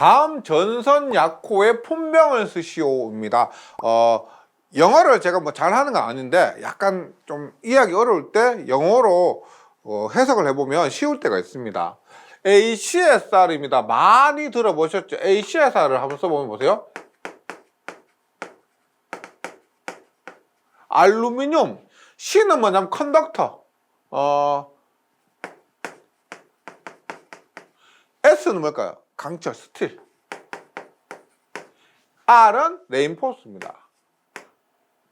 다음 전선 약호의 본명을 쓰시오입니다. 어, 영어를 제가 뭐 잘하는 건 아닌데 약간 좀 이해하기 어려울 때 영어로 어, 해석을 해보면 쉬울 때가 있습니다. ACSR입니다. 많이 들어보셨죠? ACSR을 한번 써보면 보세요. 알루미늄. C는 뭐냐면 컨덕터. 어, S는 뭘까요? 강철, 스틸. R은 레인포스입니다.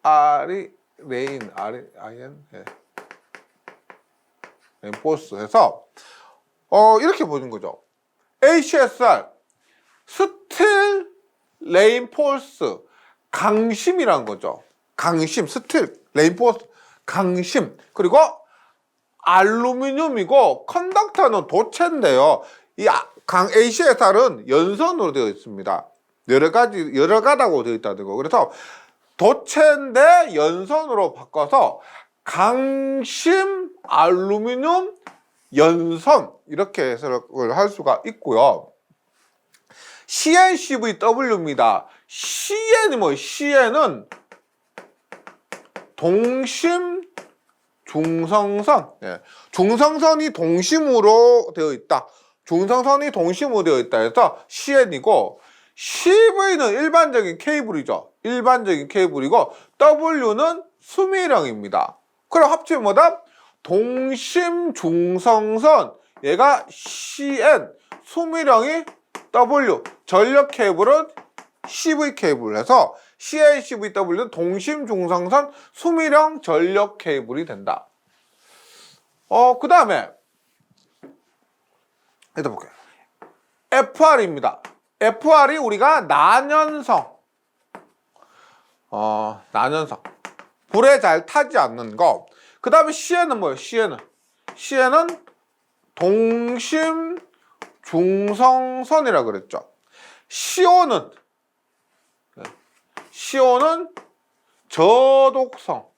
R이 레인, R이 IN, 예. 레인포스 해서 어, 이렇게 보는 거죠. ACSR, 스틸 레인포스, 강심이란 거죠. 강심, 스틸, 레인포스, 강심. 그리고 알루미늄이고 컨덕터는 도체인데요. 이 아- 강 ACSR은 연선으로 되어 있습니다. 여러 가지 여러 가다고 되어 있다는 거. 그래서 도체인데 연선으로 바꿔서 강심 알루미늄 연선 이렇게 해석을 할 수가 있고요. CNCVW입니다. CN이 뭐예요? CN은 동심 중성선. 예. 중성선이 동심으로 되어 있다. 중성선이 동심으로 되어 있다 해서 CN이고 CV는 일반적인 케이블이죠. 일반적인 케이블이고 W는 수미령입니다. 그럼 합치면 뭐다? 동심 중성선 얘가 CN 수미령이 W 전력 케이블은 CV 케이블 해서 CNCVW는 동심 중성선 수미령 전력 케이블이 된다. 어, 그 다음에, 일단 볼게요. FR입니다. FR이 우리가 난연성, 어, 난연성. 불에 잘 타지 않는 거. 그 다음에 CN은 뭐예요? CN은. CN은 동심 중성선이라 그랬죠. CO는 CO는 저독성,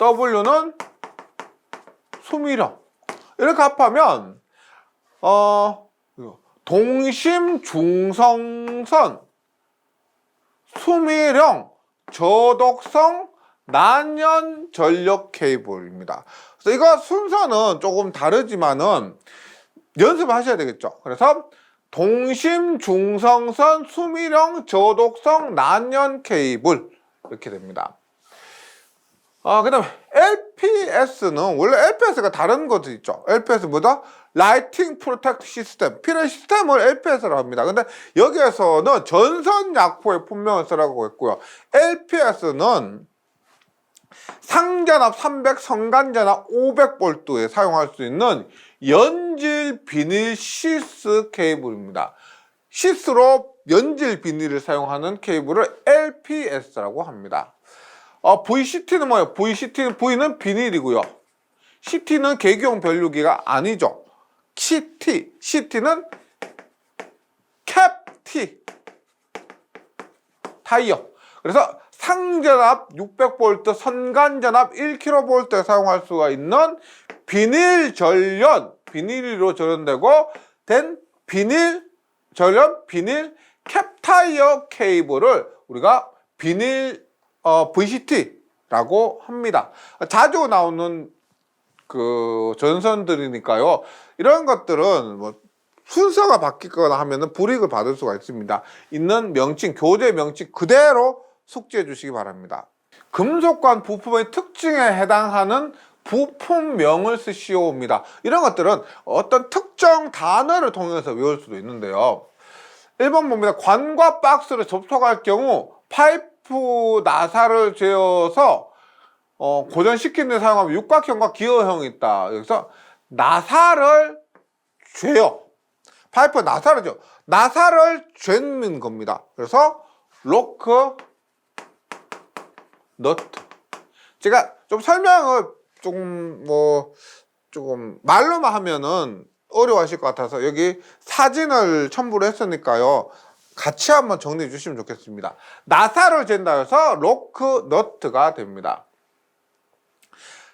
W는 수미령. 이렇게 합하면 어 동심 중성선, 수미령, 저독성, 난연 전력 케이블입니다. 그래서 이거 순서는 조금 다르지만은 연습을 하셔야 되겠죠. 그래서 동심 중성선 수미령 저독성 난연 케이블 이렇게 됩니다. 아, 그 다음에 LPS는 원래 LPS가 다른 것도 있죠. LPS 뭐다? 라이팅 프로텍트 시스템. 필요한 시스템을 LPS라고 합니다. 근데 여기에서는 전선 약포의 분명을 쓰라고 했고요. LPS는 상전압 300, 성간전압 500볼트에 사용할 수 있는 연질 비닐 시스 케이블입니다. 시스로 연질 비닐을 사용하는 케이블을 LPS라고 합니다. 어, VCT는 뭐예요? VCT는 V는 비닐이고요. CT는 계기용 변류기가 아니죠. CT, CT는 캡T 타이어. 그래서 상전압 600V, 선간전압 1kV에 사용할 수가 있는 비닐 전련, 비닐로 전련되고 된 비닐 전련, 비닐 캡타이어 케이블을 우리가 비닐 어, VCT라고 합니다. 자주 나오는 그 전선들이니까요. 이런 것들은 뭐 순서가 바뀌거나 하면은 불이익을 받을 수가 있습니다. 있는 명칭, 교재 명칭 그대로 숙지해 주시기 바랍니다. 금속관 부품의 특징에 해당하는 부품명을 쓰시오입니다. 이런 것들은 어떤 특정 단어를 통해서 외울 수도 있는데요. 1번 봅니다. 관과 박스를 접촉할 경우 파이프 나사를 재어서 어, 고정시키는 데 사용하면 육각형과 기어형이 있다. 여기서 나사를 죄요. 파이프 나사를 줘. 나사를 죄는 겁니다. 그래서 로크 너트. 제가 좀 설명을 조금 뭐 조금 말로만 하면은 어려워하실 것 같아서 여기 사진을 첨부를 했으니까요. 같이 한번 정리해 주시면 좋겠습니다. 나사를 잰다 해서 로크 너트가 됩니다.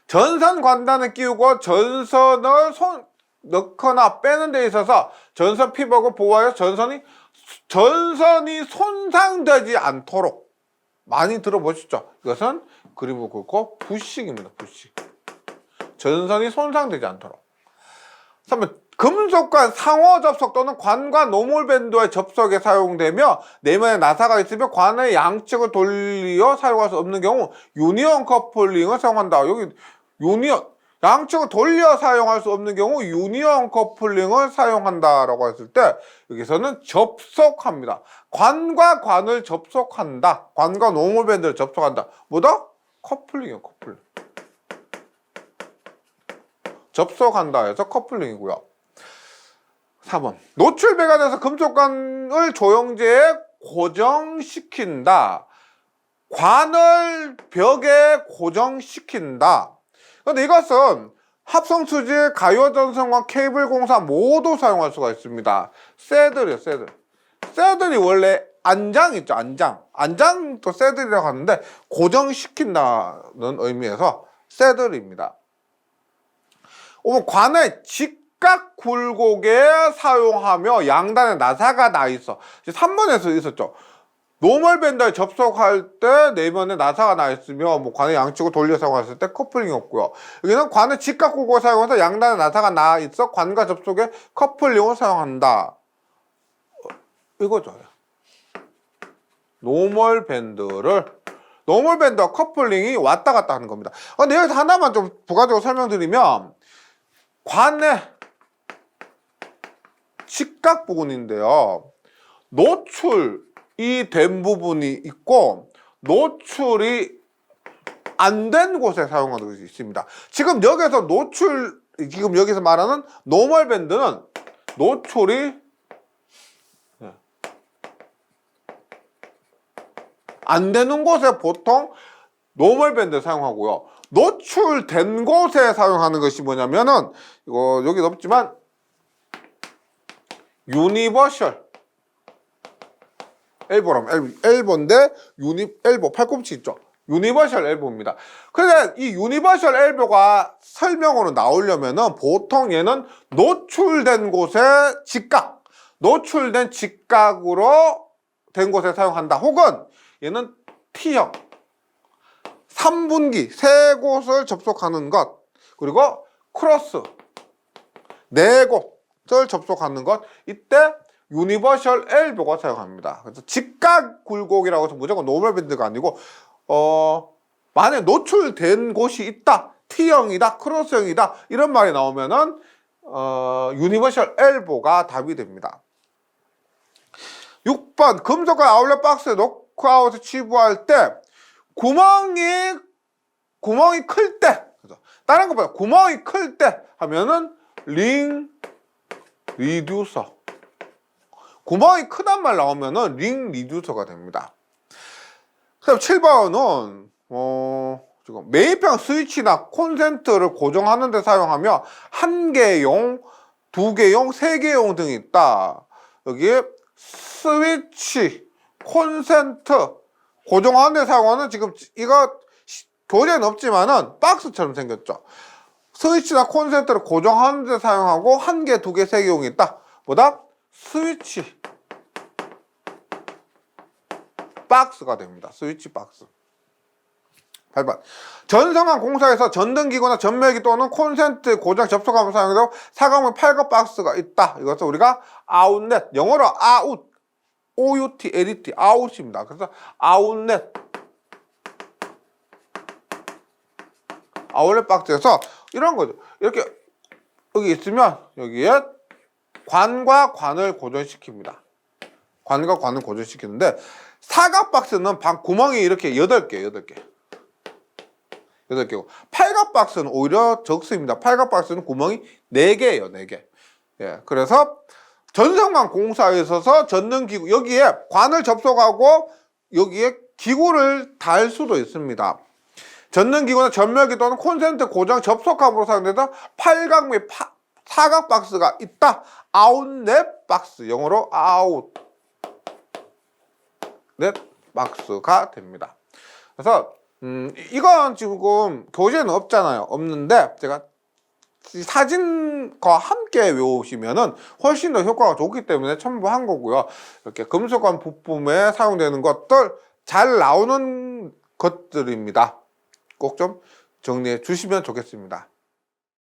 전선 관단을 끼우고 전선을 손, 넣거나 빼는 데 있어서 전선 피복을 보호하여 전선이 전선이 손상되지 않도록 많이 들어보셨죠? 이것은 그림을 긋고 부식입니다. 부식. 전선이 손상되지 않도록. 3번 금속관 상호 접속 또는 관과 노멀밴드와의 접속에 사용되며 내면에 나사가 있으며 관의 양측을 돌려 사용할 수 없는 경우 유니온 커플링을 사용한다. 여기 유니온 양측을 돌려 사용할 수 없는 경우 유니온 커플링을 사용한다라고 했을 때 여기서는 접속합니다. 관과 관을 접속한다. 관과 노멀 밴드를 접속한다. 뭐다? 커플링이요, 커플링. 접속한다 해서 커플링이고요. 4번. 노출배가 돼서 금속관을 조영제에 고정시킨다. 관을 벽에 고정시킨다. 근데 이것은 합성수지, 가요전선과 케이블 공사 모두 사용할 수가 있습니다. 새들이요, 새들. 새들이 원래 안장 있죠, 안장. 안장도 새들이라고 하는데 고정시킨다는 의미에서 새들입니다. 5번 관의 직 각 굴곡에 사용하며 양단에 나사가 나 있어. 3번에서 있었죠. 노멀 밴드에 접속할 때 내면에 나사가 나 있으며 뭐 관의 양쪽을 돌려 사용했을 때 커플링이었고요. 여기는 관의 직각 굴곡을 사용해서 양단에 나사가 나 있어 관과 접속에 커플링을 사용한다. 어, 이거죠. 노멀 밴드를 노멀 밴드와 커플링이 왔다 갔다 하는 겁니다. 아, 근데 여기서 하나만 좀 부가적으로 설명드리면 관의 직각 부분인데요. 노출이 된 부분이 있고 노출이 안 된 곳에 사용하는 것이 있습니다. 지금 여기서 노출 지금 여기서 말하는 노멀 밴드는 노출이 예. 안 되는 곳에 보통 노멀 밴드 사용하고요. 노출된 곳에 사용하는 것이 뭐냐면은 이거 여기 없지만 유니버셜 엘보람 엘보, 엘보 인데 유니 엘보 팔꿈치 있죠. 유니버셜 엘보입니다. 근데 이 유니버셜 엘보가 설명으로 나오려면은 보통 얘는 노출된 곳에 직각, 노출된 직각으로 된 곳에 사용한다. 혹은 얘는 T형, 3분기 세 곳을 접속하는 것 그리고 크로스 네 곳을 접속하는 것 이때 유니버셜 엘보가 사용합니다. 그래서 직각 굴곡이라고 해서 무조건 노멀 밴드가 아니고 어 만약 노출된 곳이 있다 T형이다 크로스형이다 이런 말이 나오면은 어 유니버셜 엘보가 답이 됩니다. 6번 금속과 아울렛 박스에 노크아웃을 치부할 때 구멍이 구멍이 클 때 다른 것보다 구멍이 클 때 하면은 링 리듀서 구멍이 크단 말 나오면은 링 리듀서가 됩니다. 그 다음 7번은 어 지금 매입형 스위치나 콘센트를 고정하는 데 사용하며 한 개용, 두 개용, 세 개용 등이 있다. 여기에 스위치, 콘센트 고정하는 데 사용하는 지금 이거 교재는 없지만은 박스처럼 생겼죠. 스위치나 콘센트를 고정하는 데 사용하고 한 개, 두 개, 세 개 용이 있다. 보다 스위치 박스가 됩니다. 스위치 박스. 8번. 전성한 공사에서 전등기구나 전멸기 또는 콘센트 고정 접속함을 사용해서 사각문 8급 박스가 있다. 이것을 우리가 아웃렛, 영어로 아웃, OUT, LET, 아웃입니다. 그래서 아웃렛, 아웃렛 박스에서 이런 거죠. 이렇게 여기 있으면 여기에 관과 관을 고정시킵니다. 관과 관을 고정시키는데 사각 박스는 방 구멍이 이렇게 8개, 8개. 8개고 팔각 박스는 오히려 적습니다. 팔각 박스는 구멍이 4개예요, 4개. 예. 그래서 전성망 공사에 있어서 전등기구 여기에 관을 접속하고 여기에 기구를 달 수도 있습니다. 전능기구나 전멸기 또는 콘센트 고장 접속함으로 사용되다 8각 및 파, 사각 박스가 있다. 아웃넷 박스 영어로 아웃넷 박스가 됩니다. 그래서 음, 이건 지금 교재는 없잖아요. 없는데 제가 사진과 함께 외우시면은 훨씬 더 효과가 좋기 때문에 첨부한 거고요. 이렇게 금속관 부품에 사용되는 것들 잘 나오는 것들입니다. 꼭 좀 정리해 주시면 좋겠습니다.